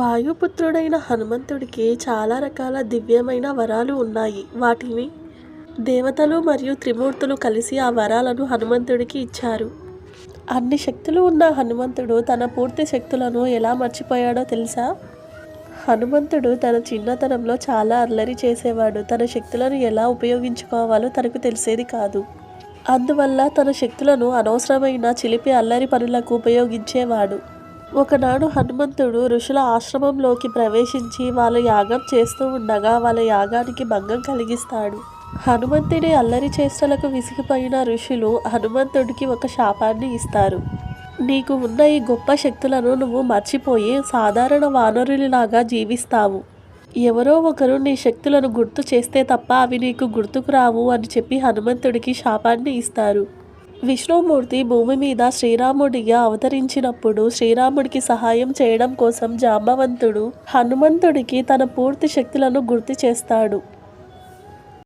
వాయుపుత్రుడైన హనుమంతుడికి చాలా రకాల దివ్యమైన వరాలు ఉన్నాయి. వాటిని దేవతలు మరియు త్రిమూర్తులు కలిసి ఆ వరాలను హనుమంతుడికి ఇచ్చారు. అన్ని శక్తులు ఉన్న హనుమంతుడు తన పూర్తి శక్తులను ఎలా మర్చిపోయాడో తెలుసా? హనుమంతుడు తన చిన్నతనంలో చాలా అల్లరి చేసేవాడు. తన శక్తులను ఎలా ఉపయోగించుకోవాలో తనకు తెలిసేది కాదు. అందువల్ల తన శక్తులను అనవసరమైన చిలిపి అల్లరి పనులకు ఉపయోగించేవాడు. ఒకనాడు హనుమంతుడు ఋషుల ఆశ్రమంలోకి ప్రవేశించి వాళ్ళ యాగం చేస్తూ ఉండగా వాళ్ళ యాగానికి భంగం కలిగిస్తాడు. హనుమంతుడి అల్లరి చేష్టలకు విసిగిపోయిన ఋషులు హనుమంతుడికి ఒక శాపాన్ని ఇస్తారు. నీకు ఉన్న ఈ గొప్ప శక్తులను నువ్వు మర్చిపోయి సాధారణ వానరునిలాగా జీవిస్తావు. ఎవరో ఒకరు నీ శక్తులను గుర్తు చేస్తే తప్ప అవి నీకు గుర్తుకు రావు అని చెప్పి హనుమంతుడికి శాపాన్ని ఇస్తారు. విష్ణుమూర్తి భూమి మీద శ్రీరాముడిగా అవతరించినప్పుడు శ్రీరాముడికి సహాయం చేయడం కోసం జాంబవంతుడు హనుమంతుడికి తన పూర్తి శక్తులను గుర్తు చేస్తాడు.